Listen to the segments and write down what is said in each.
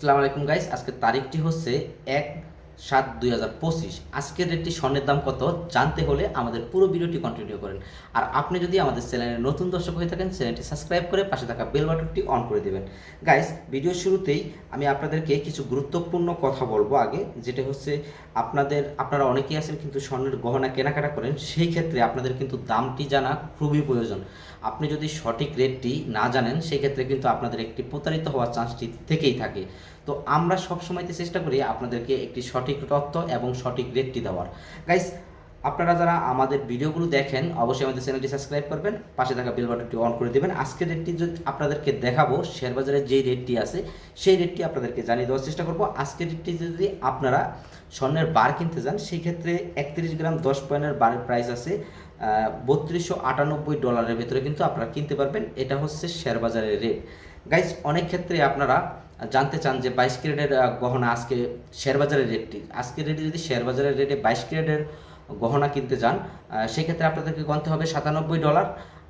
আসসালামু আলাইকুম গাইস আজকের তারিখটি হচ্ছে এক সাত দুই হাজার পঁচিশ। আজকের রেটটি স্বর্ণের দাম কত? জানতে হলে আমাদের পুরো ভিডিওটি কন্টিনিউ করেন। আর আপনি যদি আমাদের চ্যানেলের নতুন দর্শক হয়ে থাকেন, চ্যানেলটি সাবস্ক্রাইব করে পাশে থাকা বেল বাটনটি অন করে দেবেন। গাইস ভিডিওর শুরুতেই আমি আপনাদেরকে কিছু গুরুত্বপূর্ণ কথা বলব আগে, যেটা হচ্ছে আপনাদের, আপনারা অনেকেই আছেন কিন্তু স্বর্ণের গহনা কেনাকাটা করেন, সেই ক্ষেত্রে আপনাদের কিন্তু দামটি জানা খুবই প্রয়োজন। আপনি যদি সঠিক রেটটি না জানেন, সেই ক্ষেত্রে কিন্তু আপনাদের একটি প্রতারিত হওয়ার চান্সটি থেকেই থাকে। তো আমরা সবসময়তে চেষ্টা করি আপনাদেরকে একটি সঠিক তথ্য এবং সঠিক রেটটি দেওয়ার। গাইস আপনারা যারা আমাদের ভিডিওগুলো দেখেন, অবশ্যই আমাদের চ্যানেলটি সাবস্ক্রাইব করবেন, পাশে থাকা বেল বাটনটি অন করে দেবেন। আজকের রেটটি যদি আপনাদেরকে দেখাবো শেয়ার বাজারের যেই রেটটি আছে, সেই রেটটি আপনাদেরকে জানিয়ে দেওয়ার চেষ্টা করব। আজকের রেটটি যদি আপনারা স্বর্ণের বার কিনতে যান, সেই ক্ষেত্রে একত্রিশ গ্রাম দশ পয়েন্টের বারের প্রাইস আছে বত্রিশশো আটানব্বই ডলারের ভেতরে কিন্তু আপনারা কিনতে পারবেন। এটা হচ্ছে শেয়ার বাজারের রেট গাইজ অনেক ক্ষেত্রে আপনারা জানতে চান যে বাইশ ক্যারেটের গহনা আজকে শেয়ার বাজারের রেটটি। আজকের রেটে যদি শেয়ার বাজারের রেটে বাইশ ক্যারেটের গহনা কিনতে যান সেক্ষেত্রে আপনাদেরকে গণতে হবে সাতানব্বই ডলার।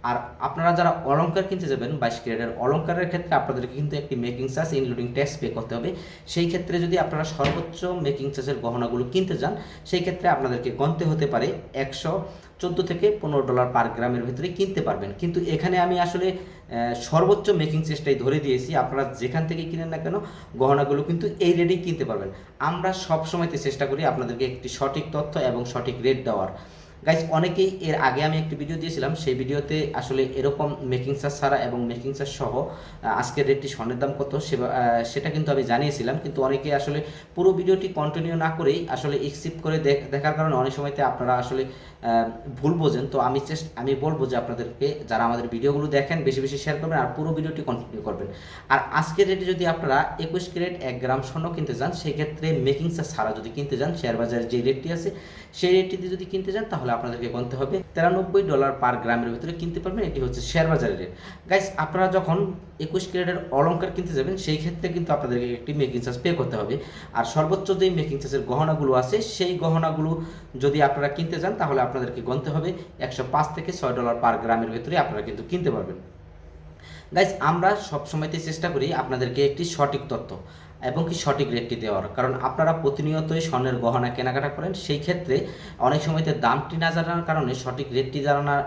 আর আপনারা যারা অলংকার কিনতে যাবেন বাইশ ক্যারেটের অলংকারের ক্ষেত্রে আপনাদেরকে কিন্তু একটি making charge including tax pay করতে হবে। সেই ক্ষেত্রে যদি আপনারা সর্বোচ্চ মেকিং চার্জের গহনাগুলো কিনতে যান, সেই ক্ষেত্রে আপনাদেরকে গণতে হতে পারে একশো চোদ্দ থেকে পনেরো ডলার পার গ্রামের ভিতরে কিনতে পারবেন। কিন্তু এখানে আমি আসলে সর্বোচ্চ মেকিং চেষ্টাই ধরে দিয়েছি। আপনারা যেখান থেকে কিনেন না কেন, গহনাগুলো কিন্তু এই রেটেই কিনতে পারবেন। আমরা সব সময়তে চেষ্টা করি আপনাদেরকে একটি সঠিক তথ্য এবং সঠিক রেট দেওয়ার। গাইজ অনেকেই এর আগে আমি একটি ভিডিও দিয়েছিলাম। সেই ভিডিওতে আসলে এরকম মেকিং চার্জ ছাড়া এবং মেকিং চার্জ সহ আজকের রেটটি স্বর্ণের দাম কত সেটা কিন্তু আমি জানিয়েছিলাম। কিন্তু অনেকে আসলে পুরো ভিডিওটি কন্টিনিউ না করেই আসলে স্কিপ করে দেখ- দেখার কারণে অনেক সময়তে আপনারা আসলে ভুল বোঝেন, তো আমি চেষ্টা আমি বলব যে আপনাদেরকে যারা আমাদের ভিডিওগুলো দেখেন, বেশি বেশি শেয়ার করবেন আর পুরো ভিডিওটি কন্টিনিউ করবেন। আর আজকের রেটে যদি আপনারা একুশ ক্যারেট এক গ্রাম স্বর্ণ কিনতে যান, সেক্ষেত্রে মেকিং চার্জ ছাড়া যদি কিনতে যান শেয়ার বাজারের যে রেটটি আছে, সেই রেটটিতে যদি কিনতে যান, তাহলে আপনাদেরকে গুনতে হবে তেরানব্বই ডলার পার গ্রামের ভিতরে কিনতে পারবেন, এটি হচ্ছে শেয়ার বাজারের রেট গাইস আপনারা যখন একুশ ক্যারেটের অলংকার কিনতে যাবেন, সেই ক্ষেত্রে কিন্তু আপনাদেরকে একটি মেকিং চার্জ পে করতে হবে। আর সর্বোচ্চ যে মেকিং চার্জের গহনাগুলো আছে, সেই গহনাগুলো যদি আপনারা কিনতে যান, তাহলে আপনাদেরকে গুনতে হবে। একশো পাঁচ থেকে ছয় ডলার পার গ্রামের ভেতরে আপনারা কিন্তু কিনতে পারবেন। গাইজ আমরা সবসময়তে চেষ্টা করি আপনাদেরকে একটি সঠিক তথ্য। এবং কি সঠিক রেটটি দেওয়ার। কারণ আপনারা প্রতিনিয়তই স্বর্ণের গহনা কেনাকাটা করেন, সেই ক্ষেত্রে অনেক সময়তে দামটি না জানার কারণে, সঠিক রেটটি জানার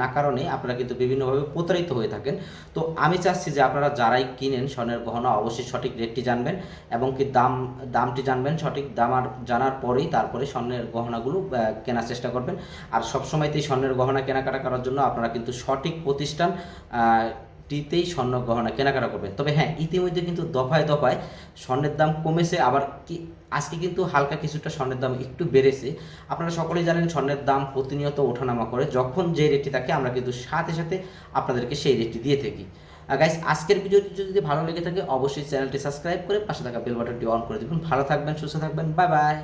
না কারণে আপনারা কিন্তু বিভিন্নভাবে প্রতারিত হয়ে থাকেন। তো আমি চাচ্ছি যে আপনারা যারাই কিনেন স্বর্ণের গহনা, অবশ্যই সঠিক রেটটি জানবেন এবং কি দাম, দামটি জানবেন, সঠিক দাম আর জানার পরেই তারপরে স্বর্ণের গহনাগুলো কেনার চেষ্টা করবেন। আর সবসময়তেই স্বর্ণের গহনা কেনাকাটা করার জন্য আপনারা কিন্তু সঠিক প্রতিষ্ঠান টিতেই স্বর্ণ গহনা কেনাকাটা করবেন। তবে হ্যাঁ ইতিমধ্যে কিন্তু দফায় দফায় স্বর্ণের দাম কমেছে, আবার কি, আজকে কিন্তু হালকা কিছুটা স্বর্ণের দাম একটু বেড়েছে। আপনারা সকলেই জানেন স্বর্ণের দাম প্রতিনিয়ত ওঠানামা করে, যখন যে রেটটি থাকে আমরা কিন্তু সাথে সাথে আপনাদেরকে সেই রেটটি দিয়ে থাকি। গাইস আজকের ভিডিওটি যদি ভালো লেগে থাকে, অবশ্যই চ্যানেলটি সাবস্ক্রাইব করে পাশে থাকা বেল বাটনটি অন করে দেবেন। ভালো থাকবেন, সুস্থ থাকবেন, বাই বাই।